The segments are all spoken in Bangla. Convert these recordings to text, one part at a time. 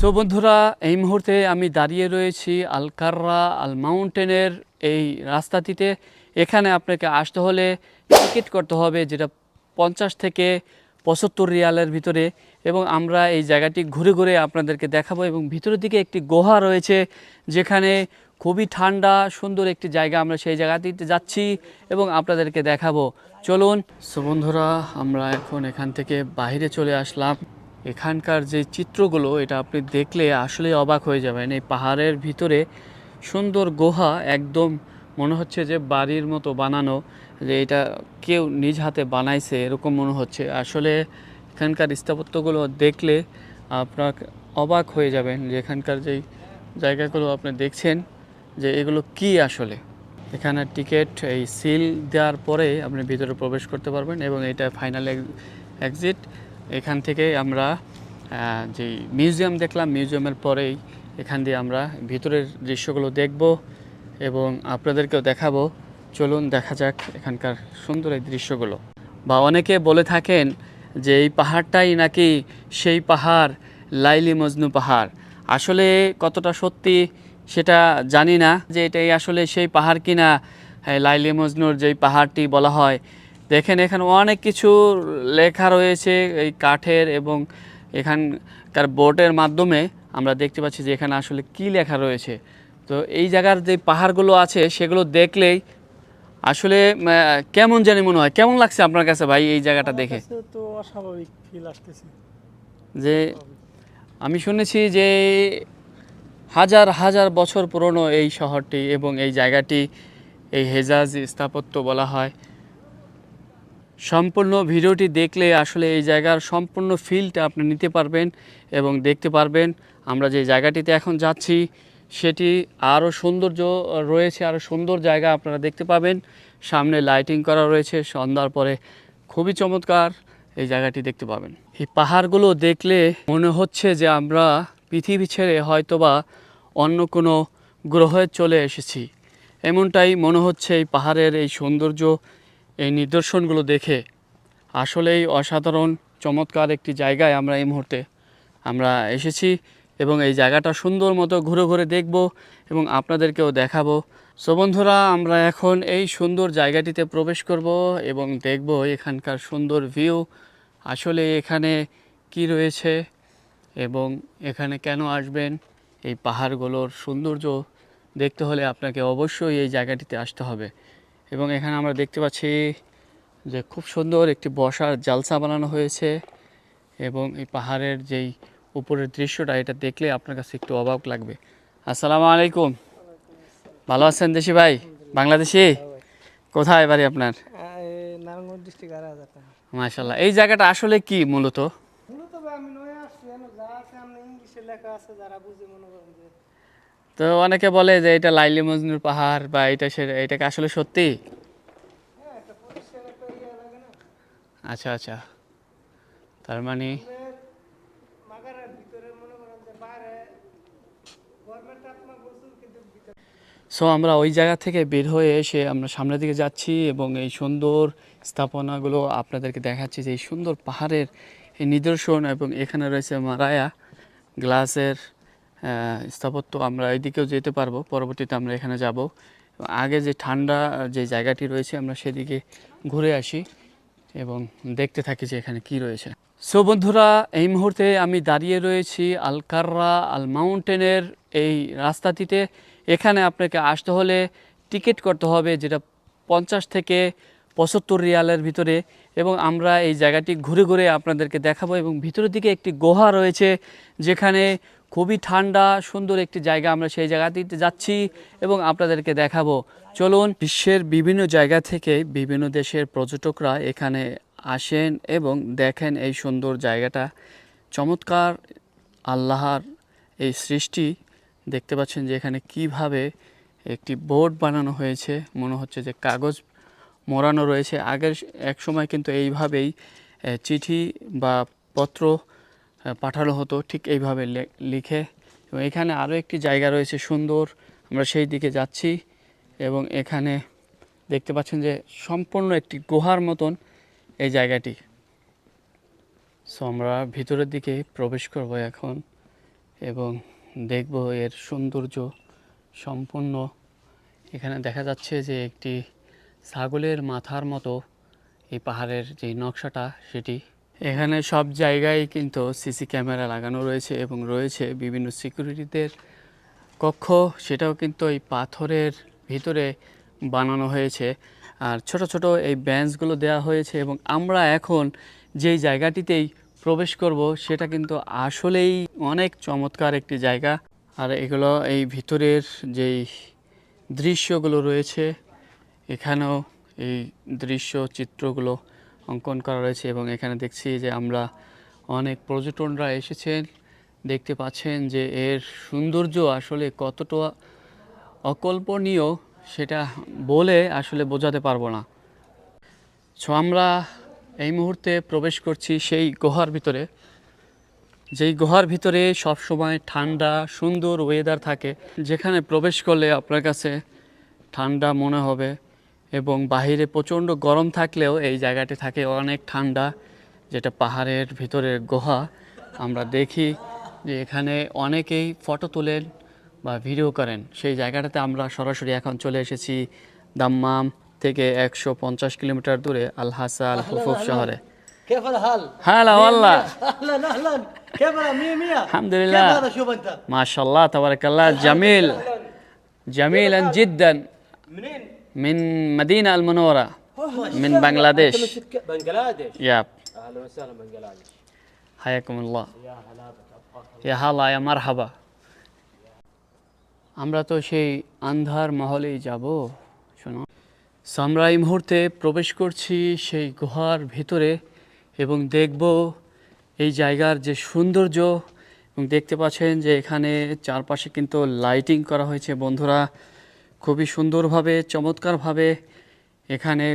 সো বন্ধুরা, এই মুহূর্তে আমি দাঁড়িয়ে রয়েছি আলকাররা আল মাউন্টেনের এই রাস্তাটিতে। এখানে আপনাকে আসতে হলে টিকিট করতে হবে যেটা পঞ্চাশ থেকে পঁচাত্তর রিয়ালের ভিতরে এবং আমরা এই জায়গাটি ঘুরে ঘুরে আপনাদেরকে দেখাবো এবং ভিতরের দিকে একটি গুহা রয়েছে যেখানে খুবই ঠান্ডা, সুন্দর একটি জায়গা আমরা সেই জায়গাটিতে যাচ্ছি এবং আপনাদেরকে দেখাবো। চলুন। সো বন্ধুরা, আমরা এখন এখান থেকে বাইরে চলে আসলাম। এখানকার যে চিত্রগুলো, এটা আপনি দেখলে আসলে অবাক হয়ে যাবেন। এই পাহাড়ের ভিতরে সুন্দর গুহা, একদম মনে হচ্ছে যে বাড়ির মতো বানানো, যে এটা কেউ নিজ হাতে বানাইছে, এরকম মনে হচ্ছে। আসলে এখানকার স্থাপত্যগুলো দেখলে আপনার অবাক হয়ে যাবেন যে এখানকার যেই জায়গাগুলো আপনি দেখছেন, যে এগুলো কি আসলে। এখানে টিকিট, এই সিল দেওয়ার পরে আপনি ভিতরে প্রবেশ করতে পারবেন এবং এটা ফাইনাল এক্সিট এখান থেকে আমরা যে মিউজিয়াম দেখলাম, মিউজিয়ামের পরেই এখান দিয়ে আমরা ভিতরের দৃশ্যগুলো দেখব এবং আপনাদেরকেও দেখাবো। চলুন দেখা যাক এখানকার সুন্দর এই দৃশ্যগুলো। বা অনেকে বলে থাকেন যে এই পাহাড়টাই নাকি সেই পাহাড়, লাইলি মজনু পাহাড়। আসলে কতটা সত্যি সেটা জানি না যে এটাই আসলে সেই পাহাড় কিনা। লাইলি মজনুর যেই পাহাড়টি বলা হয় দেখেন এখানে অনেক কিছু লেখা রয়েছে এই কাঠের এবং এখানকার বোর্ডের মাধ্যমে আমরা দেখতে পাচ্ছি যে এখানে আসলে কি লেখা রয়েছে। তো এই জায়গার যে পাহাড়গুলো আছে সেগুলো দেখলেই আসলে কেমন জানি মনে হয়। কেমন লাগছে আপনার কাছে ভাই এই জায়গাটা দেখে? তো অস্বাভাবিক ফিল আসতেছে। যে আমি শুনেছি যে হাজার হাজার বছর পুরনো এই শহরটি এবং এই জায়গাটি এই হেজাজ স্থাপত্য বলা হয়। সম্পূর্ণ ভিডিওটি দেখলে আসলে এই জায়গার সম্পূর্ণ ফিলটা আপনি নিতে পারবেন এবং দেখতে পারবেন। আমরা যে জায়গাটিতে এখন যাচ্ছি, সেটি আরও সৌন্দর্য রয়েছে আরও সুন্দর জায়গা আপনারা দেখতে পাবেন। সামনে লাইটিং করা রয়েছে, সন্ধ্যার পরে খুবই চমৎকার এই জায়গাটি দেখতে পাবেন। এই পাহাড়গুলো দেখলে মনে হচ্ছে যে আমরা পৃথিবী ছেড়ে হয়তোবা অন্য কোনো গ্রহে চলে এসেছি। এমনটাই মনে হচ্ছে এই পাহাড়ের এই সৌন্দর্য এই নিদর্শনগুলো দেখে আসলেই অসাধারণ, চমৎকার একটি জায়গায় আমরা এই মুহূর্তে আমরা এসেছি এবং এই জায়গাটা সুন্দর মতো ঘুরে ঘুরে দেখব এবং আপনাদেরকেও দেখাবো। সো বন্ধুরা, আমরা এখন এই সুন্দর জায়গাটিতে প্রবেশ করব এবং দেখব এখানকার সুন্দর ভিউ আসলে এখানে কি রয়েছে এবং এখানে কেন আসবেন? এই পাহাড়গুলোর সৌন্দর্য দেখতে হলে আপনাকে অবশ্যই এই জায়গাটিতে আসতে হবে। এবং এখানে আমরা দেখতে পাচ্ছি যে খুব সুন্দর একটি বসার জালসা বানানো হয়েছে এবং এই পাহাড়ের যেই উপরের দৃশ্যটা এটা দেখলে আপনার কাছে একটু অবাক লাগবে। আসসালামু আলাইকুম। ভালো আছেন দেশি ভাই? বাংলাদেশি? কোথায় বাড়ি আপনার? মাশাল্লাহ এই জায়গাটা আসলে কি মূলত? তো অনেকে বলে যে এটা লাইলি মজনুর পাহাড় বা এটা সে এটাকে আসলে সত্যি? আচ্ছা আচ্ছা। তার মানে সো আমরা ওই জায়গা থেকে বের হয়ে এসে আমরা সামনের দিকে যাচ্ছি এবং এই সুন্দর স্থাপনাগুলো আপনাদেরকে দেখাচ্ছি যে এই সুন্দর পাহাড়ের নিদর্শন এবং এখানে রয়েছে মারায়া গ্লাসের স্থাপত্য আমরা এদিকেও যেতে পারব, পরবর্তীতে আমরা এখানে যাব। আগে যে ঠান্ডা যে জায়গাটি রয়েছে, আমরা সেদিকে ঘুরে আসি এবং দেখতে থাকি যে এখানে কি রয়েছে। সো বন্ধুরা, এই মুহূর্তে আমি দাঁড়িয়ে রয়েছি আলকাররা আল মাউন্টেনের এই রাস্তাটিতে। এখানে আপনাকে আসতে হলে টিকিট করতে হবে যেটা পঞ্চাশ থেকে পঁচাত্তর রিয়ালের ভিতরে এবং আমরা এই জায়গাটি ঘুরে ঘুরে আপনাদেরকে দেখাবো এবং ভিতরের দিকে একটি গুহা রয়েছে যেখানে খুবই ঠান্ডা, সুন্দর একটি জায়গা আমরা সেই জায়গাটিতে যাচ্ছি এবং আপনাদেরকে দেখাবো। চলুন। বিশ্বের বিভিন্ন জায়গা থেকে বিভিন্ন দেশের পর্যটকরা এখানে আসেন এবং দেখেন এই সুন্দর জায়গাটা। চমৎকার আল্লাহর এই সৃষ্টি। দেখতে পাচ্ছেন যে এখানে কীভাবে একটি বোর্ড বানানো হয়েছে। মনে হচ্ছে যে কাগজ মোড়ানো রয়েছে। আগের এক সময় কিন্তু এইভাবেই চিঠি বা পত্র পাঠানো হতো ঠিক এইভাবে লিখে। এবং এখানে আরও একটি জায়গা রয়েছে সুন্দর। আমরা সেই দিকে যাচ্ছি এবং এখানে দেখতে পাচ্ছেন যে সম্পূর্ণ একটি গুহার মতন এই জায়গাটি। সো আমরা ভিতরের দিকে প্রবেশ করব এখন এবং দেখব এর সৌন্দর্য সম্পূর্ণ। এখানে দেখা যাচ্ছে যে একটি ছাগলের মাথার মতো এই পাহাড়ের যে নকশাটা সেটি এখানে সব জায়গায় কিন্তু সিসি ক্যামেরা লাগানো রয়েছে এবং রয়েছে বিভিন্ন সিকিউরিটিদের কক্ষ। সেটাও কিন্তু এই পাথরের ভিতরে বানানো হয়েছে। আর ছোট ছোট এই বেঞ্চগুলো দেওয়া হয়েছে এবং আমরা এখন যেই জায়গাটিতেই প্রবেশ করব, সেটা কিন্তু আসলেই অনেক চমৎকার একটি জায়গা। আর এগুলো এই ভিতরের যেই দৃশ্যগুলো রয়েছে, এখানেও এই দৃশ্য চিত্রগুলো অঙ্কন করা রয়েছে এবং এখানে দেখছি যে আমরা অনেক পর্যটনরা এসেছেন। দেখতে পাচ্ছেন যে এর সৌন্দর্য আসলে কতটা অকল্পনীয় সেটা বলে আসলে বোঝাতে পারব না। সো আমরা এই মুহূর্তে প্রবেশ করছি সেই গুহার ভিতরে। যেই গুহার ভিতরে সবসময় ঠান্ডা, সুন্দর ওয়েদার থাকে, যেখানে প্রবেশ করলে আপনার কাছে ঠান্ডা মনে হবে। এবং বাহিরে প্রচণ্ড গরম থাকলেও এই জায়গাটি থাকে অনেক ঠান্ডা যেটা পাহাড়ের ভিতরের গুহা। আমরা দেখি যে এখানে অনেকেই ফটো তোলেন বা ভিডিও করেন। সেই জায়গাটাতে আমরা সরাসরি এখন চলে এসেছি দাম্মাম থেকে একশো পঞ্চাশ কিলোমিটার দূরে আল হাসা আল হুফুফ শহরে। আলহামদুলিল্লাহ। জামিল। জামিল জিদ্দান। كيف انا مية مية الحمد كيف لله هذا شوف انت ما شاء الله تبارك الله جميل جميلا جدا منين؟ من مدينة المنورة من أنت بنغلاديش من سك- بنغلاديش ياب اهلا وسهلا بنغلاديش حياكم الله يا هلا بك أبقاك. ইয়া হালা ইয়া মারহাবা আমরা তো সেই আন্ধার মহলেই যাব শোনো So, আমরা এই মুহূর্তে প্রবেশ করছি সেই গুহার ভিতরে এবং দেখব এই জায়গার যে সৌন্দর্য এবং দেখতে পাচ্ছেন যে এখানে চারপাশে কিন্তু লাইটিং করা হয়েছে বন্ধুরা খুবই সুন্দরভাবে, চমৎকারভাবে এখানে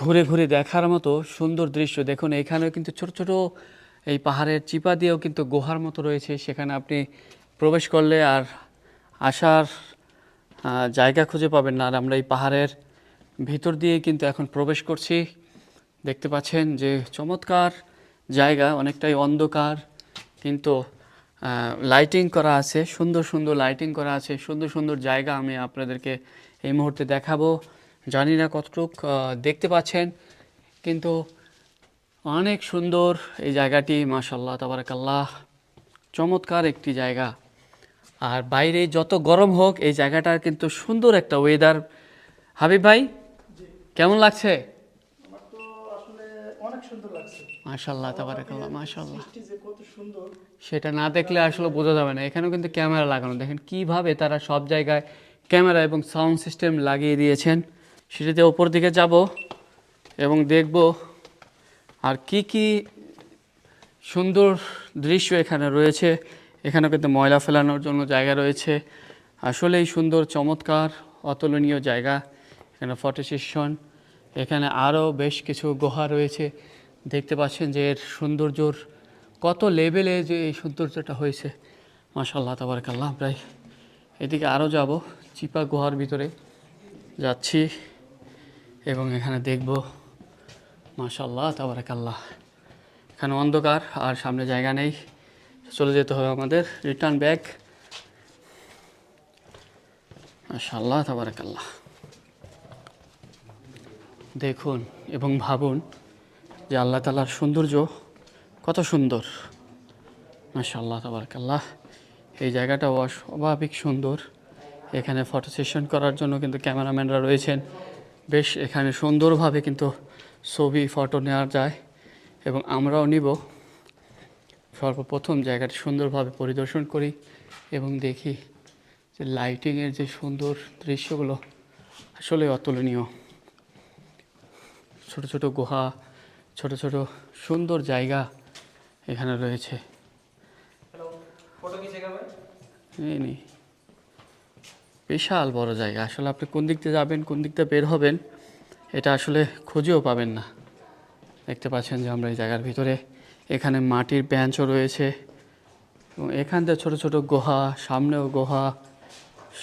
ঘুরে ঘুরে দেখার মতো সুন্দর দৃশ্য। দেখুন, এখানেও কিন্তু ছোট ছোট এই পাহাড়ের চিপা দিয়েও কিন্তু গুহার মতো রয়েছে। সেখানে আপনি প্রবেশ করলে আর আসার জায়গা খুঁজে পাবেন না। আর আমরা এই পাহাড়ের ভিতর দিয়ে কিন্তু এখন প্রবেশ করছি। দেখতে পাচ্ছেন যে চমৎকার জায়গা, অনেকটাই অন্ধকার, কিন্তু লাইটিং করা আছে, সুন্দর সুন্দর লাইটিং করা আছে, সুন্দর সুন্দর জায়গা আমি আপনাদেরকে এই মুহূর্তে দেখাবো। জানি না কতটুক দেখতে পাচ্ছেন, কিন্তু অনেক সুন্দর এই জায়গাটি মাশাল্লাহ তাবারাকাল্লাহ। চমৎকার একটি জায়গা। আর বাইরে যত গরম হোক, এই জায়গাটার কিন্তু সুন্দর একটা ওয়েদার হাবিব ভাই, কেমন লাগছে? অনেক সুন্দর লাগছে। মাশাল্লাহ তাবারাকাল্লাহ মাশাল্লাহ সেটা না দেখলে আসলে বোঝা যাবে না। এখানেও কিন্তু ক্যামেরা লাগানো। দেখেন কীভাবে তারা সব জায়গায় ক্যামেরা এবং সাউন্ড সিস্টেম লাগিয়ে দিয়েছেন। সেটাতে ওপর দিকে যাব এবং দেখব আর কি কি সুন্দর দৃশ্য এখানে রয়েছে। এখানে কিন্তু ময়লা ফেলানোর জন্য জায়গা রয়েছে। আসলেই সুন্দর চমৎকার অতুলনীয় জায়গা। এখানে ফটো সেশন। এখানে আরও বেশ কিছু গুহা রয়েছে। দেখতে পাচ্ছেন যে এর সৌন্দর্যর কত লেভেলে যে এই সৌন্দর্যটা হয়েছে। মাশাল্লাহ তাবারকাল্লাহ। প্রায় এদিকে আরও যাব, চিপা গুহার ভিতরে যাচ্ছি এবং এখানে দেখব মাশাল্লাহ তাবারাকাল্লাহ। এখানে অন্ধকার আর সামনে জায়গা নেই। চলে যেতে হবে আমাদের রিটার্ন ব্যাক মাশাল্লাহ তাবারাকাল্লাহ। দেখুন এবং ভাবুন যে আল্লাহ তালার সৌন্দর্য কত সুন্দর। মাশাল্লাহ তাবারাকাল্লাহ। এই জায়গাটাও অস্বাভাবিক সুন্দর। এখানে ফটো সেশন করার জন্য কিন্তু ক্যামেরাম্যানরা রয়েছেন। বেশ, এখানে সুন্দরভাবে কিন্তু ছবি ফটো নেওয়া যায় এবং আমরাও নিব। সর্বপ্রথম জায়গাটি সুন্দরভাবে পরিদর্শন করি এবং দেখি যে লাইটিংয়ের যে সুন্দর দৃশ্যগুলো আসলে অতুলনীয়। ছোট ছোট গুহা ছোট ছোট সুন্দর জায়গা এখানে রয়েছে। বিশাল বড় জায়গা। আসলে আপনি কোন দিক দিয়ে যাবেন কোন দিক দিয়ে বের হবেন এটা আসলে খুঁজেও পাবেন না। দেখতে পাচ্ছেন যে আমরা এই জায়গার ভিতরে এখানে মাটির বেঞ্চও রয়েছে এবং এখান থেকে ছোটো ছোটো গুহা সামনেও গুহা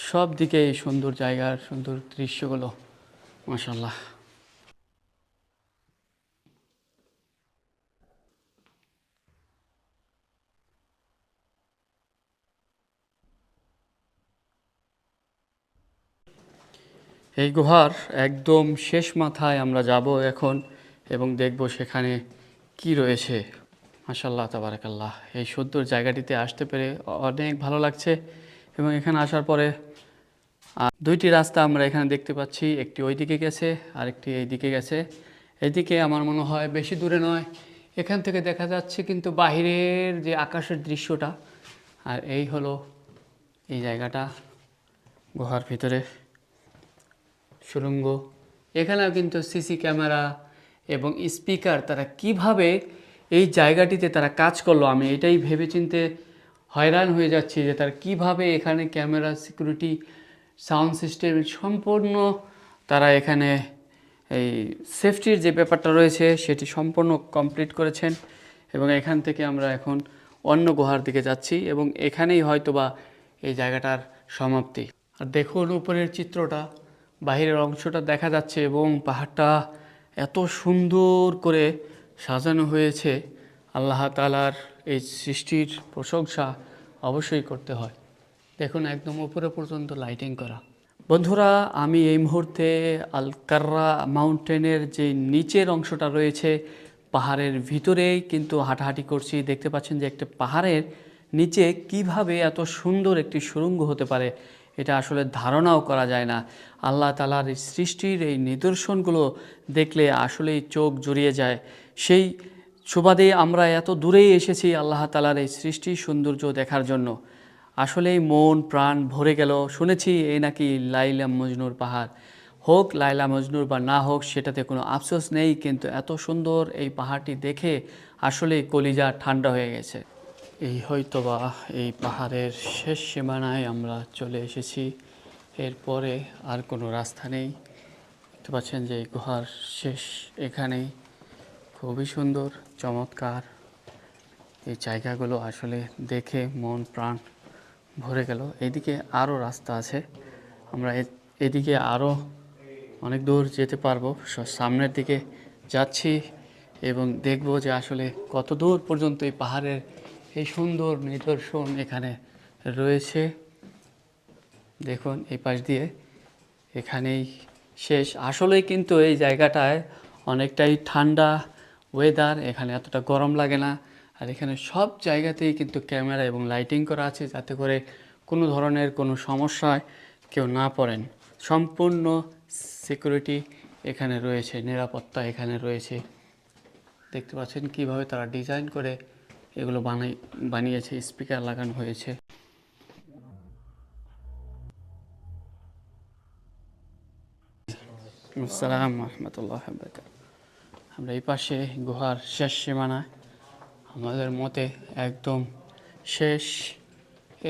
সব দিকে এই সুন্দর জায়গার সুন্দর দৃশ্যগুলো। মাসাল্লাহ এই গুহার একদম শেষ মাথায় আমরা যাব এখন এবং দেখব সেখানে কি রয়েছে। মাশাল্লাহ তাবারাকাল্লাহ। এই সুন্দর জায়গাটিতে আসতে পেরে অনেক ভালো লাগছে এবং এখানে আসার পরে দুইটি রাস্তা আমরা এখানে দেখতে পাচ্ছি। একটি ওই দিকে গেছে আর একটি এই দিকে গেছে। এদিকে আমার মনে হয় বেশি দূরে নয়। এখান থেকে দেখা যাচ্ছে কিন্তু বাহিরের যে আকাশের দৃশ্যটা, আর এই হলো এই জায়গাটা গুহার ভিতরে। সুরঙ্গ। এখানেও কিন্তু সিসি ক্যামেরা এবং স্পিকার তারা কীভাবে এই জায়গাটিতে তারা কাজ করল, আমি এটাই ভেবেচিন্তে হয়রান হয়ে যাচ্ছি যে তারা কীভাবে এখানে ক্যামেরা সিকিউরিটি, সাউন্ড সিস্টেম সম্পূর্ণ তারা এখানে এই সেফটির যে ব্যাপারটা রয়েছে সেটি সম্পূর্ণ কমপ্লিট করেছেন এবং এখান থেকে আমরা এখন অন্য গুহার দিকে যাচ্ছি এবং এখানেই হয়তোবা এই জায়গাটার সমাপ্তি। আর দেখুন উপরের চিত্রটা। বাহিরের অংশটা দেখা যাচ্ছে এবং পাহাড়টা এত সুন্দর করে সাজানো হয়েছে, আল্লাহ তালার এই সৃষ্টির প্রশংসা অবশ্যই করতে হয়। দেখুন একদম উপরে পর্যন্ত লাইটিং করা। বন্ধুরা, আমি এই মুহূর্তে আলকাররা মাউন্টেনের যে নিচের অংশটা রয়েছে, পাহাড়ের ভিতরেই কিন্তু হাঁটাহাঁটি করছি। দেখতে পাচ্ছেন যে একটা পাহাড়ের নিচে কীভাবে এত সুন্দর একটি সুড়ঙ্গ হতে পারে এটা আসলে ধারণাও করা যায় না। আল্লাহ তালার সৃষ্টির এই নিদর্শনগুলো দেখলে আসলেই চোখ জুড়িয়ে যায়। সেই সুবাদে আমরা এত দূরেই এসেছি আল্লাহ তালার এই সৃষ্টির সৌন্দর্য দেখার জন্য। আসলেই মন, প্রাণ ভরে গেল। শুনেছি এই নাকি লাইলা মজনুর পাহাড়। হোক লাইলা মজনুর বা না হোক, সেটাতে কোনো আফসোস নেই, কিন্তু এত সুন্দর এই পাহাড়টি দেখে আসলেই কলিজা ঠান্ডা হয়ে গেছে। এই হয়তোবা এই পাহাড়ের শেষ সীমানায় আমরা চলে এসেছি। এরপরে আর কোনো রাস্তা নেই। দেখতে পাচ্ছেন যে এই গুহার শেষ এখানেই। খুবই সুন্দর, চমৎকার। এই জায়গাগুলো আসলে দেখে মন, প্রাণ ভরে গেল। এদিকে আরও রাস্তা আছে। আমরা এদিকে আরও অনেক দূর যেতে পারব। সামনের দিকে যাচ্ছি এবং দেখব যে আসলে কত দূর পর্যন্ত এই পাহাড়ের এই সুন্দর নিদর্শন এখানে রয়েছে। দেখুন, এই পাশ দিয়ে এখানেই শেষ। আসলেই কিন্তু এই জায়গাটায় অনেকটাই ঠান্ডা ওয়েদার এখানে এতটা গরম লাগে না। আর এখানে সব জায়গাতেই কিন্তু ক্যামেরা এবং লাইটিং করা আছে যাতে করে কোনো ধরনের কোনো সমস্যায় কেউ না পড়েন। সম্পূর্ণ সিকিউরিটি এখানে রয়েছে, নিরাপত্তা এখানে রয়েছে। দেখতে পাচ্ছেন কীভাবে তারা ডিজাইন করে এগুলো বানাই, বানিয়েছে স্পিকার লাগানো হয়েছে। আসসালাম রহমতুল্লাহ। আমরা এই পাশে গুহার শেষ সীমানা। আমাদের মতে একদম শেষ।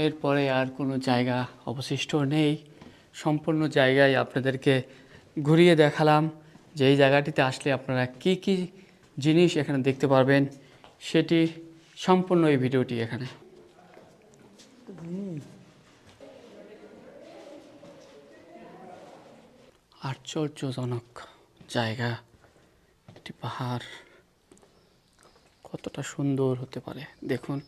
এরপরে আর কোনো জায়গা অবশিষ্ট নেই। সম্পূর্ণ জায়গায় আপনাদেরকে ঘুরিয়ে দেখালাম যে এই জায়গাটিতে আসলে আপনারা কি কি জিনিস এখানে দেখতে পারবেন, সেটি সম্পূর্ণ এই ভিডিওটি এখানে। আশ্চর্যজনক জায়গা। একটি পাহাড়। কতটা সুন্দর হতে পারে। দেখুন।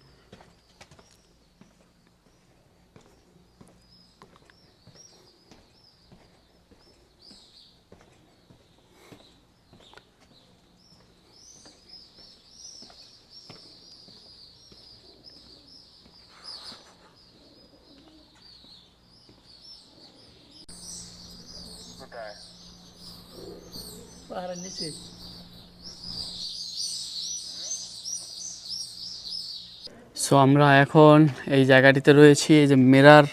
সো আমরা এখন এই জায়গাটিতে রয়েছি, এই যে মিরার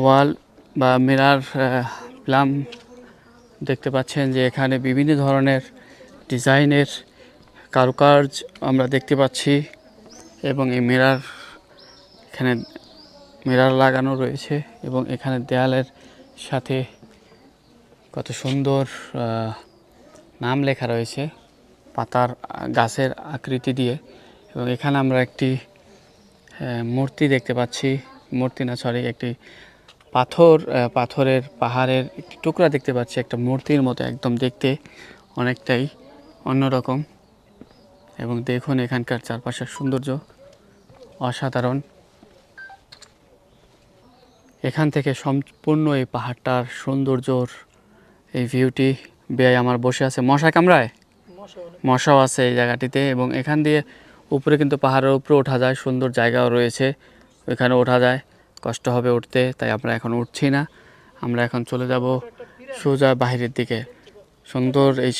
ওয়াল বা মেরার প্লাম। দেখতে পাচ্ছেন যে এখানে বিভিন্ন ধরনের ডিজাইনের কারুকার্য আমরা দেখতে পাচ্ছি এবং এই মিরার, এখানে মিরার লাগানো রয়েছে এবং এখানে দেয়ালের সাথে কত সুন্দর নাম লেখা রয়েছে পাতার গাছের আকৃতি দিয়ে এবং এখানে আমরা একটি মূর্তি দেখতে পাচ্ছি। মূর্তি না সরি একটি পাথর পাথরের পাহাড়ের একটি টুকরা দেখতে পাচ্ছি। একটা মূর্তির মতো একদম দেখতে অনেকটাই অন্যরকম এবং দেখুন এখানকার চারপাশের সৌন্দর্য অসাধারণ। এখান থেকে সম্পূর্ণ এই পাহাড়টার সৌন্দর্যর এই ভিউটি বেয়াই আমার বসে আছে। মশা কামড়ায়? মশাও আছে এই জায়গাটিতে এবং এখান দিয়ে উপরে কিন্তু পাহাড়ের উপরে ওঠা যায় সুন্দর জায়গাও রয়েছে। ওইখানে ওঠা যায় কষ্ট হবে উঠতে তাই আমরা এখন উঠছি না। আমরা এখন চলে যাব সোজা বাইরের দিকে। সুন্দর এই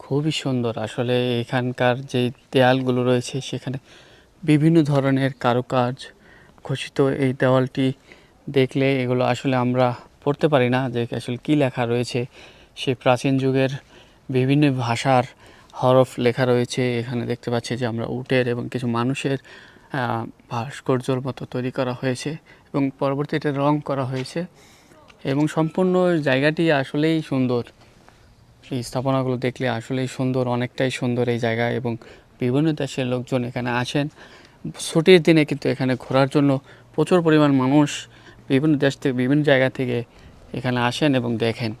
খুবই সুন্দর। আসলে এখানকার যে দেয়ালগুলো রয়েছে সেখানে বিভিন্ন ধরনের কারুকাজ খচিত এই দেওয়ালটি দেখলে এগুলো আসলে আমরা পড়তে পারি না যে আসলে কী লেখা রয়েছে। সেই প্রাচীন যুগের বিভিন্ন ভাষার হরফ লেখা রয়েছে। এখানে দেখতে পাচ্ছি যে আমরা উটের এবং কিছু মানুষের ভাস্কর্যর মতো তৈরি করা হয়েছে এবং পরবর্তীতে রং করা হয়েছে এবং সম্পূর্ণ জায়গাটি আসলেই সুন্দর। এই স্থাপনাগুলো দেখলে আসলেই সুন্দর, অনেকটাই সুন্দর এই জায়গা এবং বিভিন্ন দেশের লোকজন এখানে আসেন। ছুটির দিনে কিন্তু এখানে ঘোরার জন্য প্রচুর পরিমাণ মানুষ বিভিন্ন দেশ থেকে, বিভিন্ন জায়গা থেকে এখানে আসেন এবং দেখেন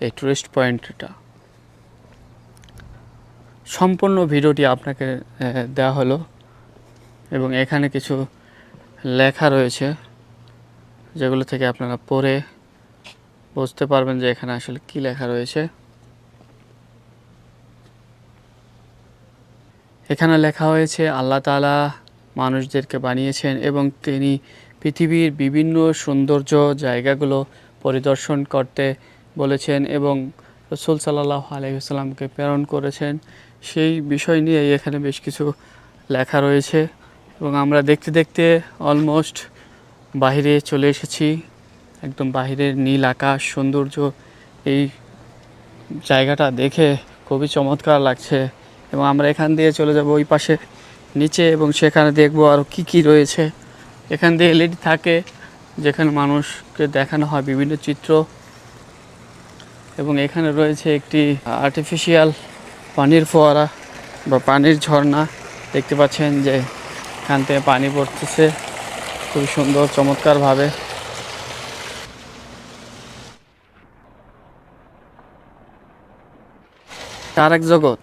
এই টুরিস্ট পয়েন্টটা সম্পূর্ণ ভিডিওটি আপনাকে দেওয়া হলো এবং এখানে কিছু লেখা রয়েছে যেগুলো থেকে আপনারা পড়ে বুঝতে পারবেন যে এখানে আসলে কী লেখা রয়েছে। এখানে লেখা হয়েছে, আল্লাহ তাআলা মানুষদেরকে বানিয়েছেন এবং তিনি পৃথিবীর বিভিন্ন সৌন্দর্য জায়গাগুলো পরিদর্শন করতে বলেছেন এবং রসুল সাল্লাহ আলহিসাল্লামকে প্রেরণ করেছেন। সেই বিষয় নিয়ে এখানে বেশ কিছু লেখা রয়েছে এবং আমরা দেখতে দেখতে অলমোস্ট বাইরে চলে এসেছি। একদম বাইরের নীল আকাশ সৌন্দর্য এই জায়গাটা দেখে খুবই চমৎকার লাগছে। এবং আমরা এখান দিয়ে চলে যাব ওই পাশে নিচে এবং সেখানে দেখব আরও কি কি রয়েছে। এখান দিয়ে এলইডি থাকে, যেখানে মানুষকে দেখানো হয় বিভিন্ন চিত্র। এবং এখানে রয়েছে একটি আর্টিফিশিয়াল পানির ফোয়ারা বা পানির ঝর্ণা। দেখতে পাচ্ছেন যে এখান থেকে পানি পড়তেছে খুব সুন্দর, চমৎকারভাবে। তার এক জগৎ।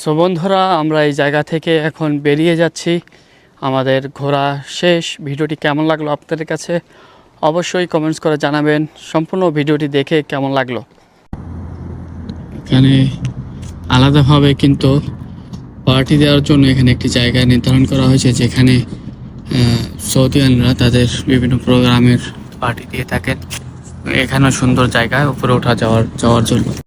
সো বন্ধুরা, আমরা এই জায়গা থেকে এখন বেরিয়ে যাচ্ছি। আমাদের ঘোরা শেষ। ভিডিওটি কেমন লাগল আপনাদের কাছে? অবশ্যই কমেন্টস করে জানাবেন। সম্পূর্ণ ভিডিওটি দেখে কেমন লাগল? এখানে আলাদাভাবে কিন্তু পার্টি দেওয়ার জন্য এখানে একটি জায়গা নির্ধারণ করা হয়েছে, যেখানে সৌদিয়ানরা তাদের বিভিন্ন প্রোগ্রামের পার্টি দিয়ে থাকেন। এখানেও সুন্দর জায়গা, উপরে ওঠা যাওয়ার যাওয়ার জন্য।